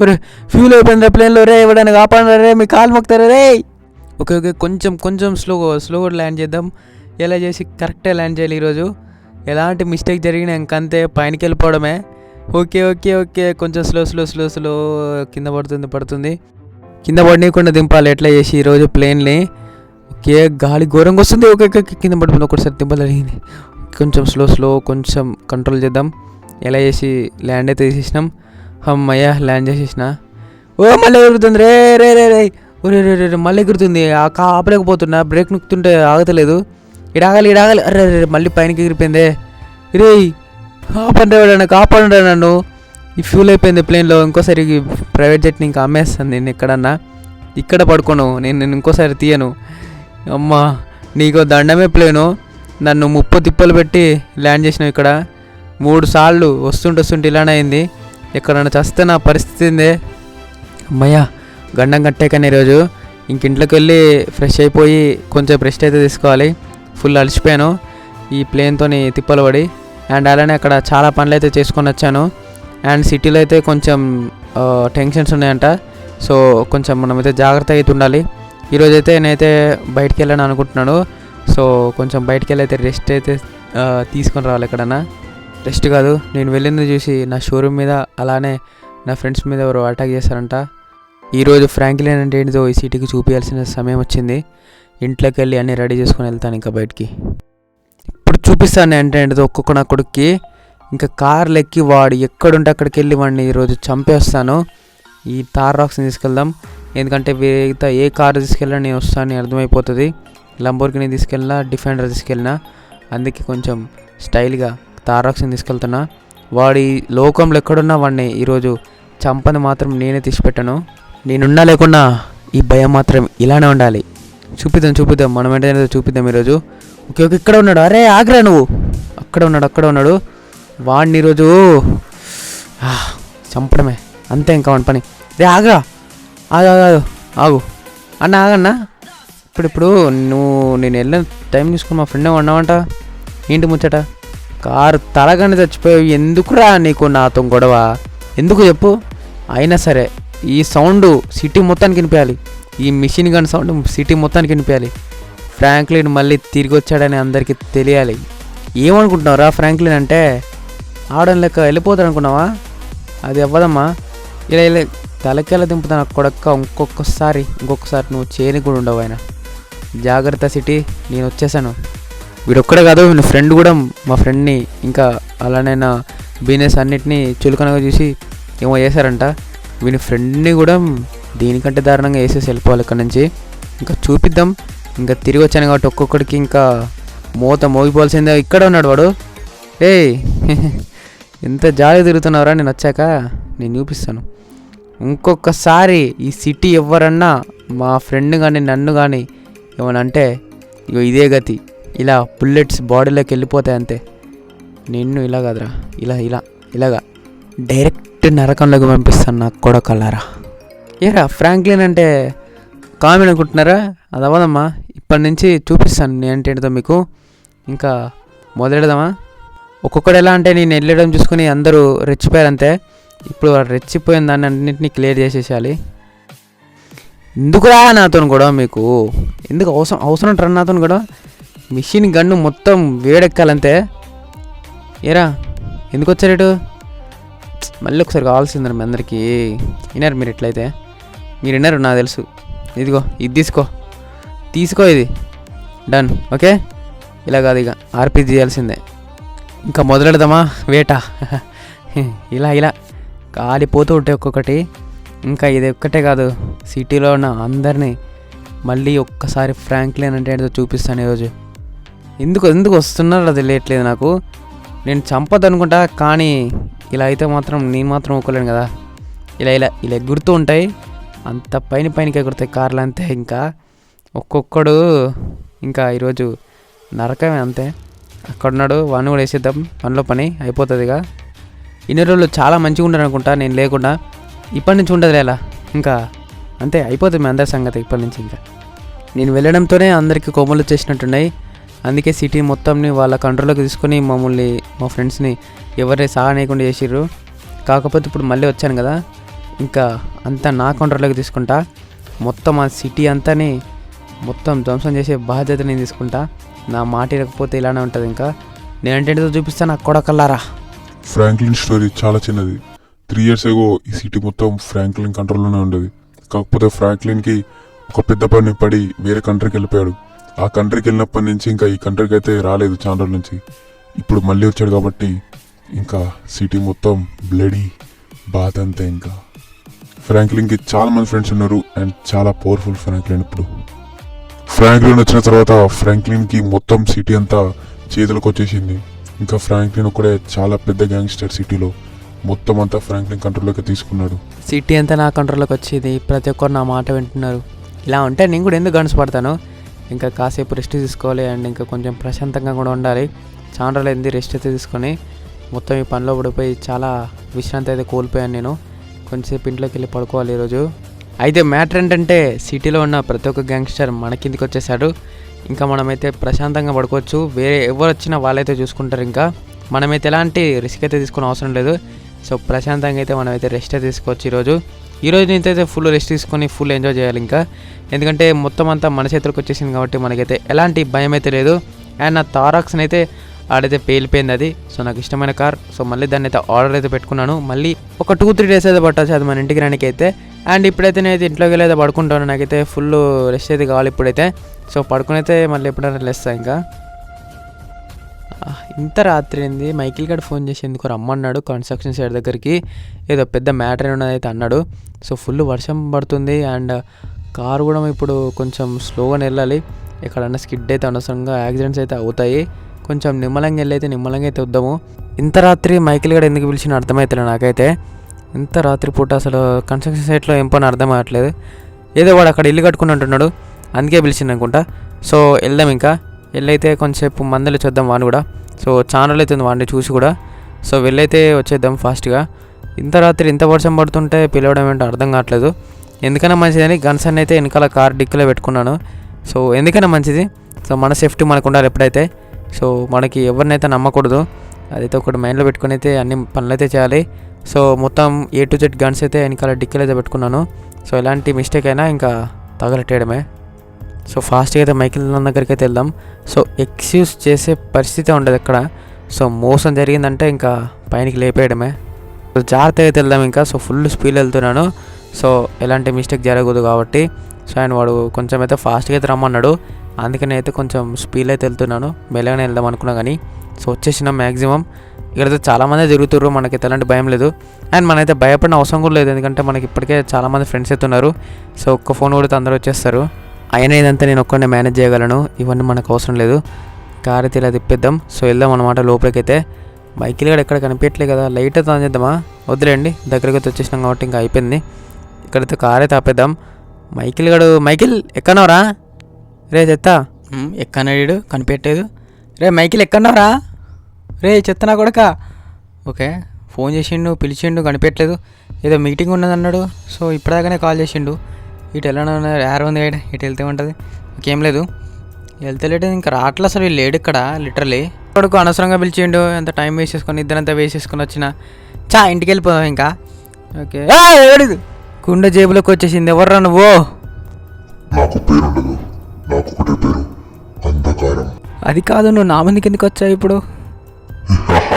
ఒరే ఫ్యూల్ అయిపోయింది ప్లేన్లో రే ఎవడైనా కాపాడరా రే మీ కాలు మొక్తారా రే? ఓకే ఓకే కొంచెం కొంచెం స్లో స్లోగా ల్యాండ్ చేద్దాం. ఎలా చేసి కరెక్టే ల్యాండ్ చేయాలి ఈరోజు? ఎలాంటి మిస్టేక్ జరిగినా ఇంకంతే పైనకి వెళ్ళిపోవడమే. ఓకే ఓకే ఓకే కొంచెం స్లో స్లో స్లో స్లో కింద పడుతుంది పడుతుంది. కింద పడనీయకుండా దింపాలి ఎట్లా చేసి ఈరోజు ప్లేన్ని ఓకే గాలి ఘోరంగా వస్తుంది. ఓకే ఓకే, కింద పడుతుంది ఒకసారి దింపలేగింది కొంచెం స్లో స్లో కొంచెం కంట్రోల్ చేద్దాం. ఎలా చేసి ల్యాండ్ అయితే తీసేసినాం? అమ్మయ్య ల్యాండ్ చేసేసిన. ఓ మళ్ళీ ఎగురుతుంది రే రే రే రే. ఒరే రే రే రే, మళ్ళీ ఎగురుతుంది ఆ కా ఆపలేకపోతున్నా. బ్రేక్ నొక్కుతుంటే ఆగతలేదు. ఇడాగాలి ఇడాగాలి. అరే రే మళ్ళీ పైనకి ఎగిరిపోయిందే. రే ఆపండి ఎవడన్నా కాపాడు నన్ను. ఈ ఫ్యూల్ అయిపోయింది ప్లేన్లో ఇంకోసారి ప్రైవేట్ జెట్ని ఇంకా అమ్మేస్తాను నేను ఎక్కడన్నా. ఇక్కడ పడుకోను. నేను నేను ఇంకోసారి తీయను. అమ్మా నీకు దండమే ప్లేను నన్ను ముప్పు తిప్పలు పెట్టి ల్యాండ్ చేసినావు ఇక్కడ. మూడు సార్లు వస్తుంటే వస్తుంటే ఇలానే అయింది. ఎక్కడన్నా చస్తే నా పరిస్థితి ఏందే? అమ్మయ్యా గండం కట్టాకని ఈరోజు. ఇంక ఇంట్లోకి వెళ్ళి ఫ్రెష్ అయిపోయి కొంచెం రెస్ట్ అయితే తీసుకోవాలి. ఫుల్ అలసిపోయాను. ఈ ప్లేన్తోని తిప్పలు పడి అండ్ అలానే అక్కడ చాలా పనులు అయితే చేసుకొని వచ్చాను. అండ్ సిటీలో అయితే కొంచెం టెన్షన్స్ ఉన్నాయంట. సో కొంచెం మనమైతే జాగ్రత్త అయితే ఉండాలి. ఈరోజు అయితే నేనైతే బయటికి వెళ్ళాను అనుకుంటున్నాను. సో కొంచెం బయటికి వెళ్ళి అయితే రెస్ట్ అయితే తీసుకొని రావాలి ఎక్కడన్నా. రెస్ట్ కాదు నేను వెళ్ళింది చూసి నా షోరూమ్ మీద అలానే నా ఫ్రెండ్స్ మీద ఎవరు అటాక్ చేశారంట. ఈరోజు ఫ్రాంక్లిన్ అంటే ఏంటిదో ఈ సిటీకి చూపించాల్సిన సమయం వచ్చింది. ఇంట్లోకి వెళ్ళి అన్నీ రెడీ చేసుకొని వెళ్తాను ఇంకా బయటికి. ఇప్పుడు చూపిస్తాను అంటే ఏంటిదో ఒక్కొక్క నా కొడుక్కి. ఇంకా కార్లు ఎక్కి వాడు ఎక్కడుంటే అక్కడికి వెళ్ళి వాడిని ఈరోజు చంపేస్తాను. ఈ తార్ రాక్స్ని తీసుకెళ్దాం. ఎందుకంటే మిగతా ఏ కారు తీసుకెళ్ళినా నేను వస్తాను అర్థమైపోతుంది. లంబోర్గిని తీసుకెళ్ళినా డిఫెండర్ తీసుకెళ్ళినా అందుకే కొంచెం స్టైల్గా తారక్స్ని తీసుకెళ్తున్నా. వాడి లోకంలో ఎక్కడున్నా వాడిని ఈరోజు చంపని మాత్రం నేనే తీసిపెట్టాను. నేనున్నా లేకున్నా ఈ భయం మాత్రం ఇలానే ఉండాలి. చూపిద్దాం చూపిద్దాం. మనం ఏంటనేది చూపిద్దాం ఈరోజు. ఓకే ఓకే ఇక్కడ ఉన్నాడు. అరే ఆగ్రా నువ్వు. అక్కడ ఉన్నాడు అక్కడ ఉన్నాడు. వాడిని ఈరోజు చంపడమే. అంతే ఇంకా వాడి పని. రే ఆగ్రా. ఆగు ఆగు ఆగు. అన్న ఆగన్నా. ఇప్పుడు ఇప్పుడు నువ్వు నేను వెళ్ళిన టైం తీసుకుని మా ఫ్రెండ్ ఉన్నావంట? ఏంటి ముచ్చట? కారు తలగని చచ్చిపోయావు. ఎందుకురా నీకు నాతో గొడవ? ఎందుకు చెప్పు? అయినా సరే ఈ సౌండ్ సిటీ మొత్తానికి వినిపించాలి. ఈ మిషన్ గన్ సౌండ్ సిటీ మొత్తానికి వినిపించాలి. ఫ్రాంక్లిన్ మళ్ళీ తిరిగి వచ్చాడని అందరికీ తెలియాలి. ఏమనుకుంటున్నావురా ఫ్రాంక్లిన్ అంటే? ఆడని లెక్క వెళ్ళిపోతాడు అనుకున్నావా అది అవ్వదమ్మా. ఇలా ఇలా తలకెళ్ళ దింపుతాను కొడక్క ఇంకొకసారి ఇంకొకసారి నువ్వు చేయని కూడా ఉండవు ఆయన. జాగ్రత్త సిటీ నేను వచ్చేసాను. వీడొక్కడే కాదు వీని ఫ్రెండ్ కూడా మా ఫ్రెండ్ని ఇంకా అలానే నా బిజినెస్ అన్నిటినీ చులకనగా చూసి ఏమో చేశారంట. వీని ఫ్రెండ్ని కూడా దీనికంటే దారుణంగా వేసేసి వెళ్ళిపోవాలి ఇక్కడ నుంచి. ఇంకా చూపిద్దాం. ఇంకా తిరిగి వచ్చాను కాబట్టి ఒక్కొక్కడికి ఇంకా మూత మోగిపోవాల్సిందే. ఇక్కడ ఉన్నాడు వాడు. ఏయ్ ఎంత జాలి తిరుగుతున్నావురా నేను వచ్చాక? నేను చూపిస్తాను. ఇంకొకసారి ఈ సిటీ ఎవరన్నా మా ఫ్రెండ్ కానీ నన్ను కానీ ఏమన్నా అంటే ఇగో ఇదే గతి. ఇలా బుల్లెట్స్ బాడీలోకి వెళ్ళిపోతాయి అంతే. నిన్ను ఇలా కాదురా ఇలా ఇలా ఇలాగా. డైరెక్ట్ నరకంలోకి పంపిస్తాను నాకు కూడా కలరా ఏరా ఫ్రాంక్లిన్ అంటే కామెన్ అనుకుంటున్నారా? అది అవ్వదమ్మా. ఇప్పటి నుంచి చూపిస్తాను నేను మీకు. ఇంకా మొదలెడదామా ఒక్కొక్కడు ఎలా అంటే నేను వెళ్ళడం చూసుకుని అందరూ రెచ్చిపోయారంతే ఇప్పుడు రెచ్చిపోయిన దాన్ని అన్నింటినీ క్లియర్ చేసేసేయాలి. ఎందుకురా నాతో కూడా మీకు? ఎందుకు అవసరం అవసరం ఉంటారా నాతో కూడా మిషన్ గన్ను మొత్తం వేడెక్కాలంతే ఏరా ఎందుకు వచ్చారు ఇటు? మళ్ళీ ఒకసారి కావాల్సింది మీ అందరికీ. విన్నారు మీరు ఎట్లయితే? మీరు విన్నారు నాకు తెలుసు. ఇదిగో ఇది తీసుకో. తీసుకో ఇది. Done okay? ఇలా కాదు ఇక ఆర్పి చేయాల్సిందే ఇంకా మొదలెడదామా? వేట. ఇలా ఇలా. కాలిపోతూ ఉంటాయి ఒక్కొక్కటి. ఇంకా ఇది ఒక్కటే కాదు సిటీలో ఉన్న అందరినీ మళ్ళీ ఒక్కసారి ఫ్రాంక్లిన్ అంటే ఏంటో చూపిస్తాను ఈరోజు. ఎందుకు ఎందుకు వస్తున్నారో అది తెలియట్లేదు నాకు. నేను చంపదు అనుకుంటా కానీ ఇలా అయితే మాత్రం నేను మాత్రం ఒక్కలేను కదా. ఇలా ఇలా ఇలా ఎగురుతూ ఉంటాయి. అంత పైన పైనకి ఎగురుతాయి కార్లు అంతే ఇంకా. ఒక్కొక్కడు ఇంకా ఈరోజు నరకమే అంతే. అక్కడున్నాడు వాడిని కూడా వేసేద్దాం పనిలో పని అయిపోతుంది ఇక ఇన్ని రోజులు చాలా మంచిగా ఉండరు అనుకుంటా నేను లేకుండా. ఇప్పటి నుంచి ఉండదు ఎలా ఇంకా అంతే అయిపోతుంది మీ అందరి సంగతి ఇప్పటి నుంచి ఇంకా. నేను వెళ్ళడంతోనే అందరికీ కొమ్మలు వచ్చేసినట్టున్నాయి. అందుకే సిటీ మొత్తంని వాళ్ళ కంట్రోల్లోకి తీసుకొని మమ్మల్ని మా ఫ్రెండ్స్ని ఎవరిని సహాయకుండా చేసిర్రు. కాకపోతే ఇప్పుడు మళ్ళీ వచ్చాను కదా ఇంకా అంతా నా కంట్రోల్లోకి తీసుకుంటా. మొత్తం ఆ సిటీ అంతాని మొత్తం ధ్వంసం చేసే బాధ్యత నేను తీసుకుంటా. నా మాట ఇరకపోతే ఇలానే ఉంటుంది ఇంకా. నేనంటేంటో చూపిస్తాను నా కొడకల్లారా. ఫ్రాంక్లిన్ స్టోరీ చాలా చిన్నది. త్రీ ఇయర్స్ ఏగో ఈ సిటీ మొత్తం ఫ్రాంక్లిన్ కంట్రోల్లోనే ఉండేది. కాకపోతే ఫ్రాంక్లిన్కి ఒక పెద్ద పని పడి వేరే కంట్రీకి వెళ్ళిపోయాడు. ఆ కంట్రీకి వెళ్ళినప్పటి నుంచి ఇంకా ఈ కంట్రీకి అయితే రాలేదు చాలా రోజుల నుంచి. ఇప్పుడు మళ్ళీ వచ్చాడు కాబట్టి ఇంకా సిటీ మొత్తం బ్లడీ బాధ అంతే ఇంకా. ఫ్రాంక్లిన్కి చాలా మంది ఫ్రెండ్స్ ఉన్నారు అండ్ చాలా పవర్ఫుల్ ఫ్రాంక్లిన్ ఇప్పుడు. ఫ్రాంక్లిన్ వచ్చిన తర్వాత ఫ్రాంక్లిన్కి మొత్తం సిటీ అంతా చేతులకు వచ్చేసింది. ఇంకా ఫ్రాంక్లిన్ ఒకడే చాలా పెద్ద గ్యాంగ్స్టర్ సిటీలో మొత్తం అంతా ఫ్రాంక్లిన్ కంట్రోల్లోకి తీసుకున్నాడు. సిటీ అంతా నా కంట్రోల్లోకి వచ్చేది. ప్రతి ఒక్కరు నా మాట వింటున్నారు. ఇలా ఉంటే నేను కూడా ఎందుకు గన్స్ పడతాను? ఇంకా కాసేపు రెస్ట్ తీసుకోవాలి అండ్ ఇంకా కొంచెం ప్రశాంతంగా కూడా ఉండాలి. చాలా రోజులు రెస్ట్ అయితే తీసుకొని మొత్తం ఈ పనిలో పడిపోయి చాలా విశ్రాంతి అయితే కోల్పోయాను నేను. కొంచెంసేపు ఇంట్లోకి వెళ్ళి పడుకోవాలి ఈరోజు. అయితే మ్యాటర్ ఏంటంటే సిటీలో ఉన్న ప్రతి ఒక్క గ్యాంగ్స్టర్ మన కిందికి వచ్చేసాడు. ఇంకా మనమైతే ప్రశాంతంగా పడుకోవచ్చు. వేరే ఎవరు వచ్చినా వాళ్ళైతే చూసుకుంటారు ఇంకా. మనమైతే ఎలాంటి రిస్క్ అయితే తీసుకునే అవసరం లేదు. సో ప్రశాంతంగా అయితే మనమైతే రెస్ట్ తీసుకోవచ్చు ఈరోజు. ఈరోజు నుంచి అయితే ఫుల్ రెస్ట్ తీసుకొని ఫుల్ ఎంజాయ్ చేయాలి ఇంకా. ఎందుకంటే మొత్తం అంతా మన చేతులకు వచ్చేసింది కాబట్టి మనకైతే ఎలాంటి భయం అయితే లేదు. అండ్ నా తారాక్స్ని అయితే ఆడైతే పేలిపోయింది అది. సో నాకు ఇష్టమైన కార్. సో మళ్ళీ దాన్ని అయితే ఆర్డర్ అయితే పెట్టుకున్నాను. మళ్ళీ ఒక టూ త్రీ డేస్ అయితే పట్టచ్చు అది మన ఇంటికి రానికి అయితే అండ్ ఇప్పుడైతే నేను అయితే ఇంట్లోకి వెళ్ళి అయితే పడుకుంటాను. నాకైతే ఫుల్ రెస్ట్ అయితే కావాలి ఇప్పుడైతే. సో పడుకునైతే మళ్ళీ ఎప్పుడైనా లెస్తా ఇంకా. ఇంత రాత్రి అయింది మైకిల్ గడ్ ఫోన్ చేసి ఎందుకు రమ్మన్నాడు? కన్స్ట్రక్షన్ సైడ్ దగ్గరికి ఏదో పెద్ద మ్యాటర్ ఉన్నదైతే అన్నాడు. సో ఫుల్ వర్షం పడుతుంది అండ్ కారు కూడా ఇప్పుడు కొంచెం స్లోగా వెళ్ళాలి. ఎక్కడన్నా స్కిడ్ అయితే అనవసరంగా యాక్సిడెంట్స్ అయితే అవుతాయి. కొంచెం నిమ్మలంగా వెళ్ళైతే నిమ్మలంగా అయితే వద్దాము. ఇంత రాత్రి మైకిల్ గడ్ ఎందుకు పిలిచిన అర్థమవుతలేదు నాకైతే. ఇంత రాత్రి పూట అసలు కన్స్ట్రక్షన్ సైట్లో ఏం పని అర్థం అవ్వట్లేదు ఏదో వాడు అక్కడ ఇల్లు కట్టుకుని అంటున్నాడు అందుకే పిలిచింది అనుకుంటా సో వెళ్దాం ఇంకా. వెళ్ళైతే కొంచెంసేపు మందులు చూద్దాం వాడిని కూడా. సో ఛానల్ అవుతుంది వాడిని చూసి కూడా. సో వెళ్ళైతే వచ్చేద్దాం ఫాస్ట్గా. ఇంత రాత్రి ఇంత వర్షం పడుతుంటే పిలవడం ఏంటో అర్థం కావట్లేదు. ఎందుకైనా మంచిదని గన్స్ అన్ని అయితే వెనకాల కార్ డిక్కులో పెట్టుకున్నాను. సో ఎందుకైనా మంచిది. సో మన సేఫ్టీ మనకు ఉండాలి ఎప్పుడైతే. సో మనకి ఎవరినైతే నమ్మకూడదు అదైతే ఒకటి మైండ్లో పెట్టుకుని అయితే అన్ని పనులైతే చేయాలి. సో మొత్తం ఏ టు జెడ్ గన్స్ అయితే వెనకాల డిక్కీలో అయితే పెట్టుకున్నాను. సో ఎలాంటి మిస్టేక్ అయినా ఇంకా తగలెట్టేయడమే. సో ఫాస్ట్గా అయితే మైకిల్ అన్న దగ్గరికి అయితే వెళ్దాం. సో ఎక్స్క్యూజ్ చేసే పరిస్థితి ఉండదు ఇక్కడ సో మోసం జరిగిందంటే ఇంకా పైనకి లేపేయడమే. సో జాగ్రత్తగా అయితే వెళ్దాం ఇంకా. సో ఫుల్ స్పీడ్ వెళ్తున్నాను. సో ఎలాంటి మిస్టేక్ జరగదు కాబట్టి. సో ఆయన వాడు కొంచెం అయితే ఫాస్ట్గా అయితే రమ్మన్నాడు. అందుకని అయితే కొంచెం స్పీడ్ అయితే వెళ్తున్నాను. మెల్లగానే వెళ్దాం అనుకున్నా కానీ. సో వచ్చేసిన మ్యాక్సిమం ఇక్కడైతే చాలామంది తిరుగుతున్నారు మనకి ఎలాంటి భయం లేదు. అండ్ మనైతే భయపడిన అవసరం కూడా లేదు. ఎందుకంటే మనకి ఇప్పటికే చాలామంది ఫ్రెండ్స్ అయితే ఉన్నారు. సో ఒక్క ఫోన్ కూడా అందరూ వచ్చేస్తారు. అయినా ఇదంతా నేను ఒక్కడే మేనేజ్ చేయగలను. ఇవన్నీ మనకు అవసరం లేదు. కార్ అయితే ఇలా తిప్పిద్దాం. సో వెళ్దాం అనమాట లోపలికైతే. అయితే బైకిల్ కూడా ఎక్కడ కనిపించట్లేదు కదా. లైట్ అయితే ఆన్ చేద్దామా? వద్దులేండి దగ్గరికి అయితే వచ్చేసినాం కాబట్టి ఇంకా అయిపోయింది. ఇక్కడైతే కార్ అయితే ఆపేద్దాం మైకిల్ గడు మైకిల్ ఎక్కనవరా రే చెత్త. ఎక్కనాడు కనిపెట్టలేదు. రే మైకిల్ ఎక్కన్నారా రే చెత్త నా కొడక. ఓకే. ఫోన్ చేసిండు పిలిచిండు కనిపెట్టలేదు. ఏదో మీటింగ్ ఉన్నదన్నాడు. సో ఇప్పటిదాకానే కాల్ చేసిండు. ఇటు ఎలా యార్ ఉంది గైడ్. ఇటు వెళ్తే ఉంటుంది ఇంకేం లేదు. వెళ్తలేడు ఇంకా రావట్లే అసలు వీళ్ళు లేడు ఇక్కడ లిటరలీ కొడుకు అనవసరంగా పిలిచిండు ఎంత టైం వేస్ట్ చేసుకొని ఇద్దరంతా వేస్ట్ చేసుకొని వచ్చిన. చా ఇంటికి వెళ్ళిపోదాం ఇంకా. ఓకే. గుండె జేబులోకి వచ్చేసింది. ఎవర్రా నువ్వు? నాకు పేరుండదు. నాకు ఒకటే పేరు. అంధకారం. అది కాదు నువ్వు నా ముందుకి ఎందుకు వచ్చావు ఇప్పుడు?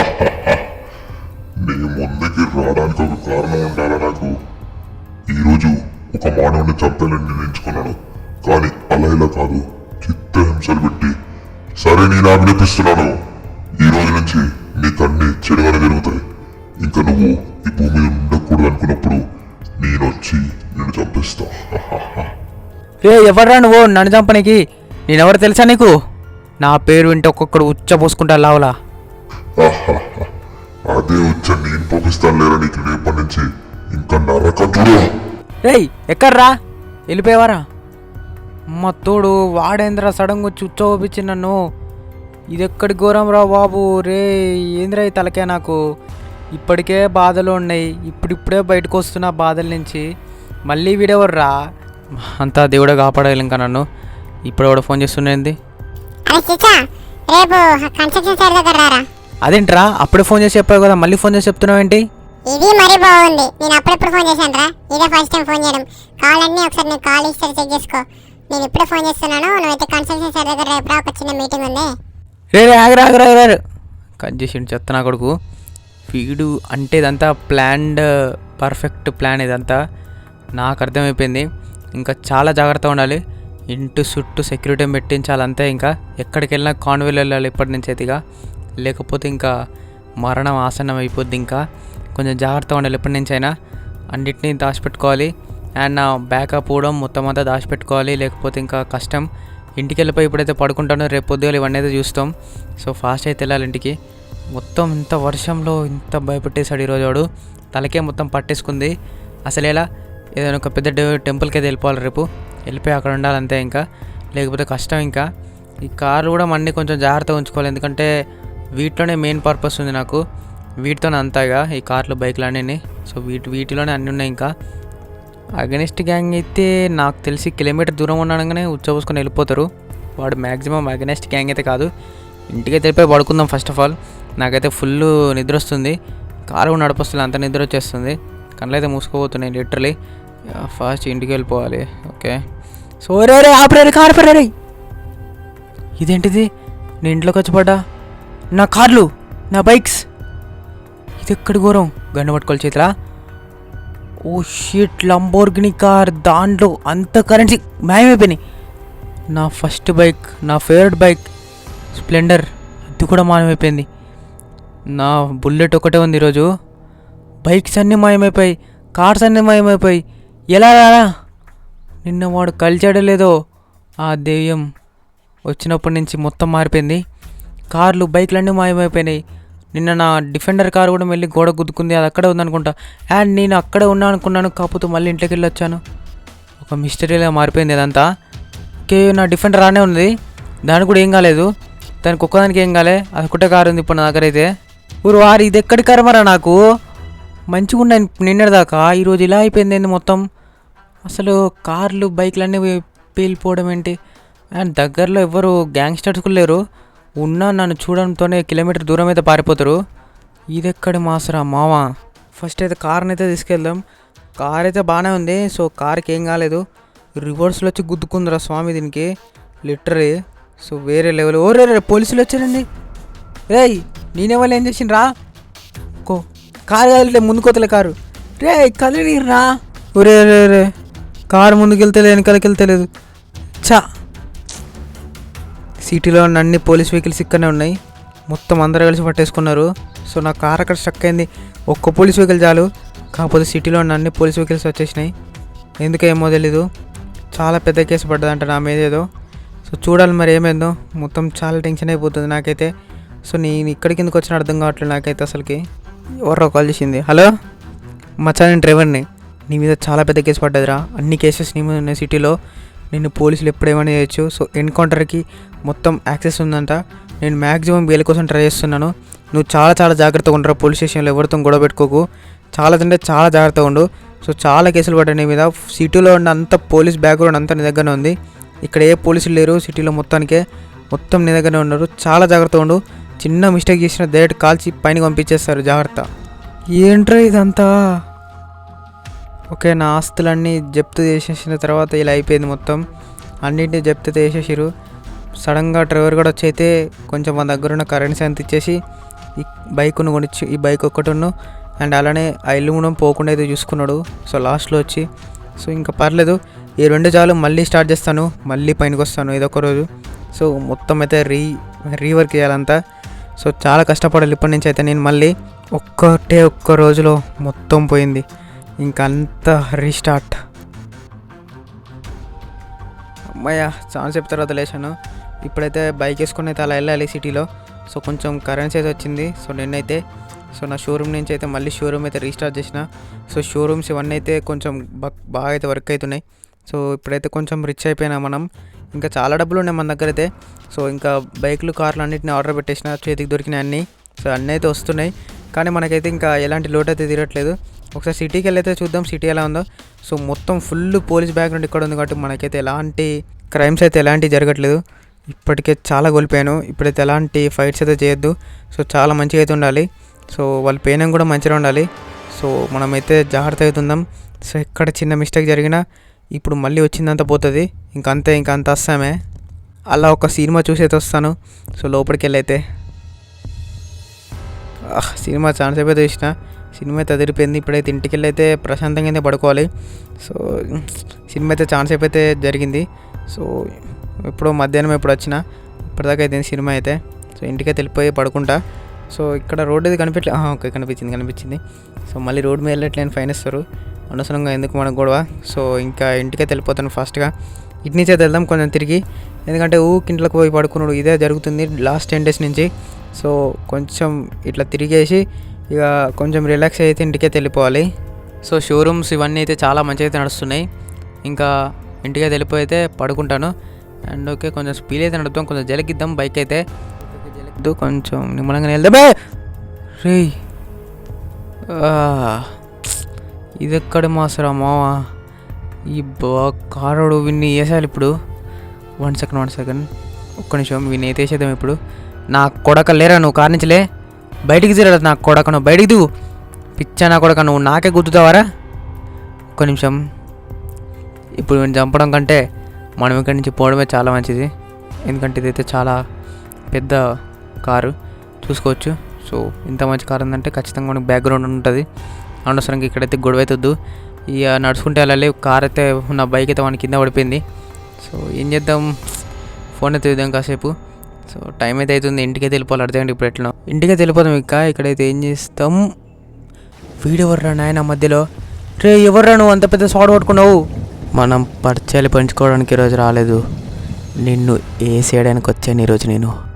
ఒక మానవుని చంపాలని నేను ఎంచుకున్నాను కానీ అలా ఇలా కాదు చిత్తహింసలు పెట్టి. సరే నేను ఆజ్ఞాపిస్తున్నాను ఈ రోజు నుంచి నీకు అన్ని చెడుగానే జరుగుతాయి ఇంకా నువ్వు ఈ భూమి ఉండకూడదు అనుకున్నప్పుడు నేను వచ్చి నేను చంపేస్తా. రే ఎవర్రా నువ్వు? నన్ను చంపనికి? నేనెవరు తెలుసా నీకు? నా పేరు వింటే ఒక్కొక్కడు ఉచ్చ పోసుకుంటా లావులా. అదే వచ్చి నేను పంపిస్తాను లేరా నీకు? రేపటి నుంచి ఇంకా నరకం చూడు రేయ్ ఎక్కడ్రా? వెళ్ళిపోయేవారా? అమ్మ తోడు వాడేంద్రా సడన్గా వచ్చి ఉచ్చోపించి నన్ను. ఇది ఎక్కడి ఘోరం రా బాబు? రే ఏంద్రా ఈ తలకే నాకు? ఇప్పటికే బాధలు ఉన్నాయి. ఇప్పుడిప్పుడే బయటకు వస్తున్న బాధల నుంచి. మళ్ళీ వీడెవర్రా? అంతా దేవుడే కాపాడాలి ఇంకా నన్ను. ఇప్పుడు కూడా ఫోన్ చేస్తుండేంది అదేంట్రా? అప్పుడే ఫోన్ చేసి చెప్పావు కదా మళ్ళీ ఫోన్ చేసి చెప్తున్నావు ఏంటి ఇది మరీ బాగుంది. నేను అప్పుడెప్పుడు ఫోన్ చేశాను రా. ఇదే ఫస్ట్ టైం ఫోన్ చేయడం. కాల్ అన్నీ ఒకసారి నేను కాల్ హిస్టరీ చెక్ చేసుకో. నేను ఇప్పుడే ఫోన్ చేస్తున్నాను. నువ్వైతే కన్సల్టెన్సీ సార్ దగ్గర రేపు రా ఒక చిన్న మీటింగ్ ఉంది. రే రే ఆగరా ఆగరా ఆగరారు కట్ చేసిండు చెత్త నా కొడుకు. వీడు అంటే ఇదంతా ప్లాన్డ్ పర్ఫెక్ట్ ప్లాన్ ఇదంతా. నాకు అర్థమైపోయింది. ఇంకా చాలా జాగ్రత్త ఉండాలి. ఇంటి చుట్టూ సెక్యూరిటీ పెట్టించాలంతే ఇంకా. ఎక్కడికి వెళ్ళినా కాన్వేలు వెళ్ళాలి ఇప్పటి నుంచి అయితే ఇక. లేకపోతే ఇంకా మరణం ఆసన్నం అయిపోద్ది ఇంకా. కొంచెం జాగ్రత్తగా ఉండాలి ఎప్పటి నుంచి అయినా అన్నిటినీ దాచిపెట్టుకోవాలి. అండ్ నా బ్యాకప్ కూడా మొత్తం అంతా దాచిపెట్టుకోవాలి. లేకపోతే ఇంకా కష్టం. ఇంటికి వెళ్ళిపోయి ఇప్పుడైతే పడుకుంటానో రేపు పొద్దుగా ఇవన్నీ అయితే చూస్తాం. సో ఫాస్ట్ అయితే వెళ్ళాలి ఇంటికి. మొత్తం ఇంత వర్షంలో ఇంత భయపెట్టేశాడు ఈరోజు వాడు. తలకే మొత్తం పట్టేసుకుంది. అసలు ఎలా? ఏదైనా ఒక పెద్ద టెంపుల్కి అయితే వెళ్ళిపోవాలి రేపు. వెళ్ళిపోయి అక్కడ ఉండాలి అంతే ఇంకా. లేకపోతే కష్టం ఇంకా. ఈ కారు కూడా మన్ని కొంచెం జాగ్రత్తగా ఉంచుకోవాలి. ఎందుకంటే వీటిలోనే మెయిన్ పర్పస్ ఉంది నాకు. వీటితోనే అంతాగా ఈ కార్లు బైక్లు అన్నీ సో వీటి వీటిలోనే అన్నీ ఉన్నాయి ఇంకా. అగనిస్ట్ గ్యాంగ్ అయితే నాకు తెలిసి కిలోమీటర్ దూరం ఉండగానే ఉచ్చబోసుకొని వెళ్ళిపోతారు. వాడు మ్యాక్సిమం అగనిస్ట్ గ్యాంగ్ అయితే కాదు. ఇంటికి తెలిపి పడుకుందాం ఫస్ట్ ఆఫ్ ఆల్ నాకైతే ఫుల్ నిద్ర వస్తుంది. కారు కూడా నడపస్తుంది అంత నిద్ర వచ్చేస్తుంది. కళ్ళు అయితే మూసుకోబోతున్నాయి లిటరలీ ఫాస్ట్ ఇంటికి వెళ్ళిపోవాలి ఓకే సో రే రే ఆపరే కారు పరే ఇదేంటిది? నేను ఇంట్లోకి వచ్చి పడ్డా? నా కార్లు నా బైక్స్. ఎక్కడి ఘోరం గండ పట్టుకోవాలి చేతిలా. ఓ షీట్ లంబోర్గిని కార్ దాంట్లో అంత కరెన్సీ మాయమైపోయినాయి. నా ఫస్ట్ బైక్ నా ఫేవరెట్ బైక్ స్ప్లెండర్ అది కూడా మాయమైపోయింది. నా బుల్లెట్ ఒకటే ఉంది ఈరోజు. బైక్స్ అన్నీ మాయమైపోయాయి కార్స్ అన్నీ మాయమైపోయాయి. ఎలా రారా? నిన్న వాడు కలిచాడో లేదో ఆ దెయ్యం వచ్చినప్పటి నుంచి మొత్తం మారిపోయింది. కార్లు బైక్లు అన్నీ మాయమైపోయినాయి. నిన్న నా డిఫెండర్ కార్ కూడా వెళ్ళి గోడ గుద్దుకుంది అది అక్కడే ఉందనుకుంటా. అండ్ నేను అక్కడే ఉన్నా అనుకున్నాను కాకపోతే మళ్ళీ ఇంట్లోకి వెళ్ళి వచ్చాను. ఒక మిస్టరీగా మారిపోయింది అదంతా ఓకే నా డిఫెండర్ రానే ఉంది దానికి కూడా ఏం కాలేదు. దానికి ఒక్కదానికి ఏం కాలే. అది ఒకటే కారు ఉంది ఇప్పుడు నా దగ్గర అయితే. ఊరు వారు ఇది ఎక్కడి కారు మరా నాకు? మంచిగా ఉన్నాయి నిన్నటిదాకా. ఈరోజు ఇలా అయిపోయింది ఏంది మొత్తం? అసలు కార్లు బైక్లు అన్నీ పేలిపోవడం ఏంటి? అండ్ దగ్గరలో ఎవరు గ్యాంగ్స్టర్స్ కూడా లేరు. ఉన్నా నన్ను చూడడంతోనే కిలోమీటర్ దూరం అయితే పారిపోతారు. ఇది మాసరా మావా? ఫస్ట్ అయితే కార్ని అయితే తీసుకెళ్దాం. కార్ అయితే బాగానే ఉంది సో కార్కి ఏం కాలేదు. రివర్స్లో వచ్చి గుద్దుకుందిరా స్వామి దీనికి. లిటరీ సో వేరే లెవెల్ ఓ రే రే, పోలీసులు వచ్చారండి. రేయ్ నేనేవాళ్ళు ఏం ఏం చేసిండ్రా? కో కారు కదిలే ముందుకోతలే కారు. రే కదిలిరా. ఒరే రే రే కారు ముందుకెళ్తే వెళ్తలేదు వెనకాలకి వెళ్తలేదు చా సిటీలో ఉన్న అన్ని పోలీస్ వెహికల్స్ ఇక్కడనే ఉన్నాయి. మొత్తం అందరూ కలిసి పట్టేసుకున్నారు. సో నా కార్ అక్కడ స్టక్ అయింది. ఒక్క పోలీస్ వెహికల్ చాలు. కాకపోతే సిటీలో ఉన్న అన్ని పోలీస్ వెహికల్స్ వచ్చేసినాయి. ఎందుకేమో తెలీదు. చాలా పెద్ద కేసు పడ్డదంట నా మీద ఏదో. సో చూడాలి మరి ఏమైందో. మొత్తం చాలా టెన్షన్ అయిపోతుంది నాకైతే. సో నేను ఇక్కడి కిందకి వచ్చిన అర్థం కావట్లేదు నాకైతే అసలుకి. ఎవరో కాల్ చేసింది. హలో? మచ్చా నేను డ్రైవర్ని. నీ మీద చాలా పెద్ద కేసు పడ్డదిరా. అన్ని కేసెస్ నీ మీద ఉన్నాయి సిటీలో. నిన్ను పోలీసులు ఎప్పుడేమైనా చేయొచ్చు. సో ఎన్కౌంటర్కి మొత్తం యాక్సెస్ ఉందంట. నేను మ్యాక్సిమం వీళ్ళ కోసం ట్రై చేస్తున్నాను. నువ్వు చాలా చాలా జాగ్రత్తగా ఉండరా పోలీస్ స్టేషన్లో. ఎవరితో గొడవ పెట్టుకోకు. చాలా అంటే చాలా జాగ్రత్తగా ఉండు. సో చాలా కేసులు పడ్డాయి నీ మీద. సిటీలో ఉన్న అంత పోలీస్ బ్యాక్గ్రౌండ్ అంతా నీ దగ్గరనే ఉంది. ఇక్కడ ఏ పోలీసులు లేరు సిటీలో మొత్తానికే. మొత్తం నీ దగ్గరనే ఉన్నారు. చాలా జాగ్రత్తగా ఉండు. చిన్న మిస్టేక్ చేసిన డైరెక్ట్ కాల్చి పైన పంపించేస్తారు. జాగ్రత్త. ఏంట్రా ఇదంతా? ఓకే నా ఆస్తులన్నీ జప్తు చేసేసిన తర్వాత ఇలా అయిపోయింది మొత్తం. అన్నింటినీ జప్తు చేసేసారు సడన్గా డ్రైవర్ కూడా వచ్చి అయితే కొంచెం మన దగ్గర ఉన్న కరెన్సీ అంత ఇచ్చేసి ఈ బైక్ను కొనిచ్చి ఈ బైక్ ఒక్కటిను అండ్ అలానే ఆ ఇల్లు కూడా పోకుండా అయితే చూసుకున్నాడు. సో లాస్ట్లో వచ్చి సో ఇంకా పర్లేదు. ఈ రెండు చాలు మళ్ళీ స్టార్ట్ చేస్తాను. మళ్ళీ పైనకి వస్తాను ఇదొక రోజు. సో మొత్తం అయితే రీ రీవర్క్ చేయాలంతా. సో చాలా కష్టపడాలి. ఇప్పటి నుంచి అయితే నేను మళ్ళీ ఒక్కటే ఒక్క రోజులో మొత్తం పోయింది. ఇంకంత రీస్టార్ట్ అమ్మయ్య చాలా సేపు తర్వాత లేచాను. ఇప్పుడైతే బైక్ వేసుకొని అయితే అలా వెళ్ళాలి సిటీలో సో కొంచెం కరెన్సీ అయితే వచ్చింది. సో నిన్నైతే సో నా షోరూమ్ నుంచి అయితే మళ్ళీ షోరూమ్ అయితే రీస్టార్ట్ చేసిన. సో షోరూమ్స్ ఇవన్నీ అయితే కొంచెం బాగా అయితే వర్క్ అవుతున్నాయి. సో ఇప్పుడైతే కొంచెం రిచ్ అయిపోయినా మనం. ఇంకా చాలా డబ్బులు ఉన్నాయి మన దగ్గర అయితే. సో ఇంకా బైక్లు కార్లు అన్నింటినీ ఆర్డర్ పెట్టేసిన చేతికి దొరికినాయి అన్నీ. సో అన్నీ అయితే వస్తున్నాయి. కానీ మనకైతే ఇంకా ఎలాంటి లోటు అయితే తీరట్లేదు. ఒకసారి సిటీకి వెళ్ళైతే చూద్దాం సిటీ ఎలా ఉందో. సో మొత్తం ఫుల్ పోలీస్ బ్యాక్గ్రౌండ్ ఇక్కడ ఉంది కాబట్టి మనకైతే ఎలాంటి క్రైమ్స్ అయితే ఎలాంటివి జరగట్లేదు. ఇప్పటికే చాలా కోల్పోయాను. ఇప్పుడైతే ఎలాంటి ఫైట్స్ అయితే చేయొద్దు. సో చాలా మంచిగా అయితే ఉండాలి. సో వాళ్ళ పేనం కూడా మంచిగా ఉండాలి. సో మనమైతే జాగ్రత్త అవుతుందాం సో ఎక్కడ చిన్న మిస్టేక్ జరిగినా ఇప్పుడు మళ్ళీ వచ్చిందంతా పోతుంది. ఇంకంతే ఇంక అంత వస్తామే అలా ఒక సినిమా చూసి అయితే వస్తాను. సో లోపలికి వెళ్ళైతే. సినిమా ఛాన్స్ అయిపోతే చూసిన. సినిమా అయితే అదిరిపోయింది. ఇప్పుడైతే ఇంటికి వెళ్ళి అయితే ప్రశాంతంగానే పడుకోవాలి. సో సినిమా అయితే ఛాన్స్ అయిపోతే జరిగింది. సో ఎప్పుడో మధ్యాహ్నం ఎప్పుడు వచ్చిన ఇప్పటిదాకా అయితే సినిమా అయితే. సో ఇంటికే వెళ్ళిపోయి పడుకుంటా. సో ఇక్కడ రోడ్ అయితే కనిపించలే ఓకే కనిపించింది కనిపించింది. సో మళ్ళీ రోడ్ మీద వెళ్ళట్లేని ఫైన్ ఇస్తారు అనవసరంగా ఎందుకు మనకు గొడవ? సో ఇంకా ఇంటికైతే వెళ్ళిపోతాను ఫాస్ట్గా. ఇటు నుంచి అయితే వెళ్దాం కొంచెం తిరిగి. ఎందుకంటే ఊకింట్లోకి పోయి పడుకున్నాడు. ఇదే జరుగుతుంది లాస్ట్ టెన్ డేస్ నుంచి. సో కొంచెం ఇట్లా తిరిగేసి ఇక కొంచెం రిలాక్స్ అయితే ఇంటికైతే వెళ్ళిపోవాలి. సో షోరూమ్స్ ఇవన్నీ అయితే చాలా మంచిగా అయితే నడుస్తున్నాయి. ఇంకా ఇంటికైతే వెళ్ళిపోయి అయితే పడుకుంటాను. అండ్ ఓకే కొంచెం స్పీడ్ అయితే నడుపుతాం కొంచెం జలకిద్దాం బైక్ అయితే. జలకిద్దు కొంచెం నిమ్మలంగా వెళ్దామే రే ఇది ఎక్కడ మాసరా మావా? ఈ బా కారోడు విన్ని వేసాలి ఇప్పుడు. వన్ సెకండ్ వన్ సెకండ్ ఒక్క నిమిషం విన్ని అయితే వేసేద్దాం ఇప్పుడు. నా కొడక లేరా నువ్వు? కార్ నుంచిలే బయటికి తీరా నా కొడకను. బయటికి దిగు. పిచ్చా నా కొడక నువ్వు నాకే గుర్తుతావారా ఒక్క నిమిషం. ఇప్పుడు వీడిని చంపడం కంటే మనం ఇక్కడి నుంచి పోవడమే చాలా మంచిది. ఎందుకంటే ఇదైతే చాలా పెద్ద కారు. చూసుకోవచ్చు. సో ఇంత మంచి కారు ఉందంటే ఖచ్చితంగా మనకు బ్యాక్గ్రౌండ్ ఉంటుంది. అనవసరంగా ఇక్కడైతే గొడవ అవుతుంది ఇక నడుచుకుంటే వెళ్ళాలి. కార్ అయితే ఉన్న బైక్ అయితే మన కింద పడిపోయింది. సో ఏం చేద్దాం? ఫోన్ అయితే చూద్దాం కాసేపు. సో టైం అయితే అవుతుంది. ఇంటికైతే వెళ్ళిపోవాలి. అర్థండి ఇప్పుడు ఎట్లా ఇంటికి తెలిపోదాం ఇంకా ఇక్కడైతే ఏం చేస్తాం? వీడెవర్రా నాయన మధ్యలో? రే ఎవర్రా నువ్వు? అంత పెద్ద సాడ్ పట్టుకున్నావు. మనం పరిచయాలు పంచుకోవడానికి ఈరోజు రాలేదు. నిన్ను ఏ సేయడానికి వచ్చాను ఈరోజు నేను.